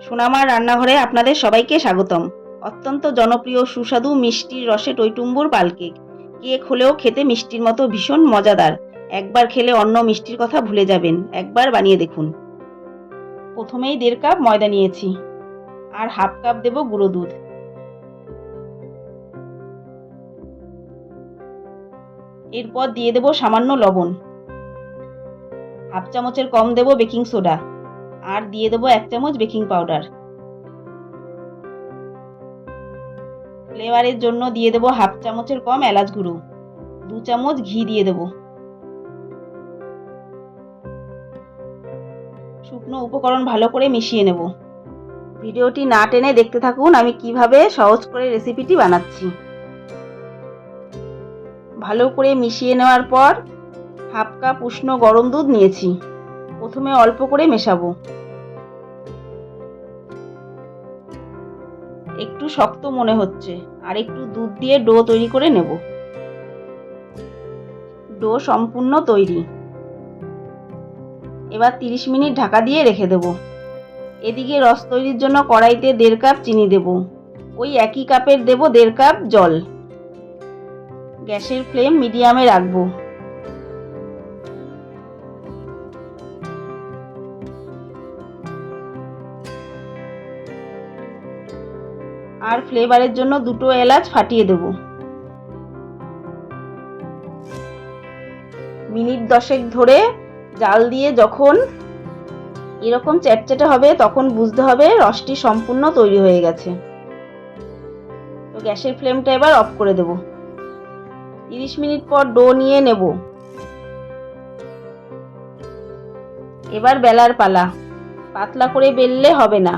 সোনামার রান্নাঘরে আপনাদের সবাইকে স্বাগতম। অত্যন্ত জনপ্রিয় সুস্বাদু মিষ্টির রসে টৈটুম্বুর পালকেক কেক হলেও খেতে মিষ্টির মতো ভীষণ মজাদার। একবার খেলে অন্য মিষ্টির কথা ভুলে যাবেন। একবার বানিয়ে দেখুন। প্রথমেই দেড় কাপ ময়দা নিয়েছি। আর হাফ কাপ দেব গুঁড়ো দুধ। এরপর দিয়ে দেব সামান্য লবণ। হাফ চামচের কম দেব বেকিং সোডা। আর দিয়ে দেবো এক চামচ বেকিং পাউডার। ফ্লেভারের জন্য দিয়ে দেবো হাফ চামচের কম এলাচ গুঁড়ো। দু চামচ ঘি দিয়ে দেবো। শুকনো উপকরণ ভালো করে মিশিয়ে নেব। ভিডিওটি না টেনে দেখতে থাকুন আমি কীভাবে সহজ করে রেসিপিটি বানাচ্ছি। ভালো করে মিশিয়ে নেওয়ার পর হাফ কাপ উষ্ণ গরম দুধ নিয়েছি। প্রথমে অল্প করে মেশাবো। একটু শক্ত মনে হচ্ছে, আর একটু দুধ দিয়ে ডো তৈরি করে নেব। ডো সম্পূর্ণ তৈরি। এবার তিরিশ মিনিট ঢাকা দিয়ে রেখে দেব। এদিকে রস তৈরির জন্য কড়াইতে দেড় কাপ চিনি দেব। ওই একই কাপের দেব দেড় কাপ জল। গ্যাসের ফ্লেম মিডিয়ামে রাখব। আর ফ্লেভারের জন্য দুটো এলাচ ফাটিয়ে দেব। মিনিট দশেক ধরে জাল দিয়ে যখন এরকম চ্যাটচ্যাটে হবে, তখন বুঝতে হবে রসটি সম্পূর্ণ তৈরি হয়ে গেছে। তো গ্যাসের ফ্লেমটা এবার অফ করে দেব। তিরিশ মিনিট পর ডো নিয়ে নেব। এবার বেলার পালা। পাতলা করে বেললে হবে না।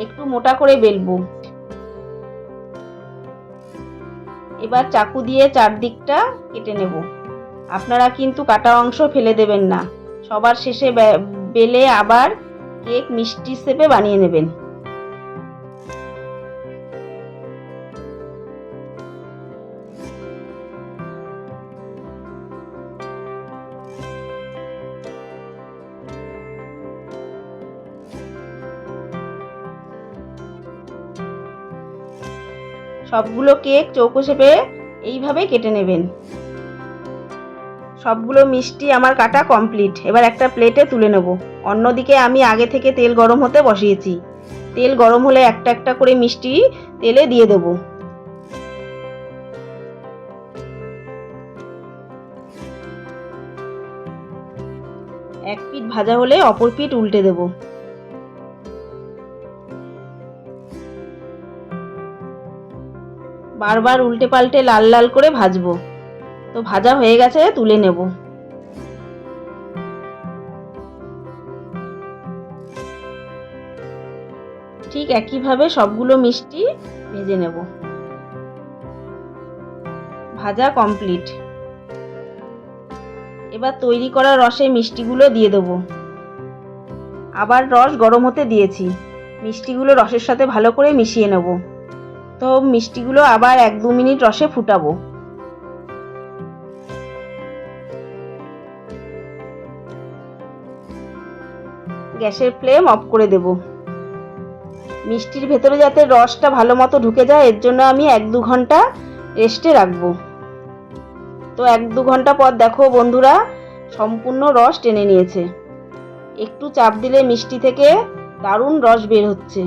একটু মোটা করে বেলবো। এবার চাকু দিয়ে চারদিকটা কেটে নেব। আপনারা কিন্তু কাটা অংশ ফেলে দেবেন না। সবার শেষে বেলে আবার কেক মিষ্টি হিসেবে বানিয়ে নেবেন। সবগুলো কেক চৌকো শেপে এইভাবে কেটে নেবেন। সবগুলো মিষ্টি আমার কাটা কমপ্লিট। এবার একটা প্লেটে তুলে নেব। অন্যদিকে আমি আগে থেকে তেল গরম হতে বসিয়েছি। তেল গরম হলে একটা একটা করে মিষ্টি তেলে দিয়ে দেব। এক পিঠ ভাজা হলে অপর পিঠ উল্টে দেবো। বারবার উল্টে পাল্টে লাল লাল করে ভাজবো। তো ভাজা হয়ে গেছে, তুলে নেব। ঠিক একইভাবে সবগুলো মিষ্টি ভেজে নেব। ভাজা কমপ্লিট। এবার তৈরি করা রসে মিষ্টিগুলো দিয়ে দেবো। আবার রস গরম হতে দিয়েছি। মিষ্টিগুলো রসের সাথে ভালো করে মিশিয়ে নেব। তো মিষ্টিগুলো আবার এক দু মিনিট রসে ফুটাবো। গ্যাসের ফ্লেম অফ করে দেব। মিষ্টির ভেতরে যাতে রসটা ভালো মতো ঢুকে যায়, এর জন্য আমি এক দু ঘণ্টা রেস্টে রাখব। তো এক দু ঘণ্টা পর দেখো বন্ধুরা, সম্পূর্ণ রস টেনে নিয়েছে। একটু চাপ দিলে মিষ্টি থেকে দারুণ রস বের হচ্ছে।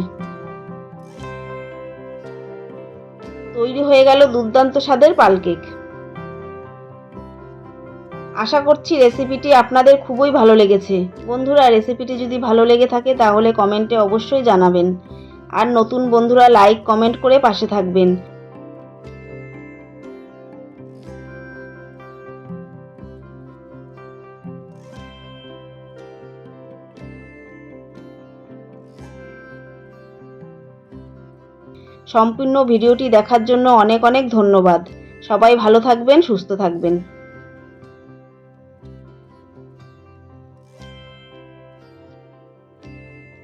তৈরি হয়ে গেল দুর্দান্ত স্বাদের পালকেক আশা করছি রেসিপিটি আপনাদের খুবই ভালো লেগেছে। বন্ধুরা, রেসিপিটি যদি ভালো লেগে থাকে তাহলে কমেন্টে অবশ্যই জানাবেন। আর নতুন বন্ধুরা, লাইক, কমেন্ট করে পাশে থাকবেন। সম্পূর্ণ ভিডিওটি দেখার জন্য অনেক অনেক ধন্যবাদ। সবাই ভালো থাকবেন সুস্থ থাকবেন।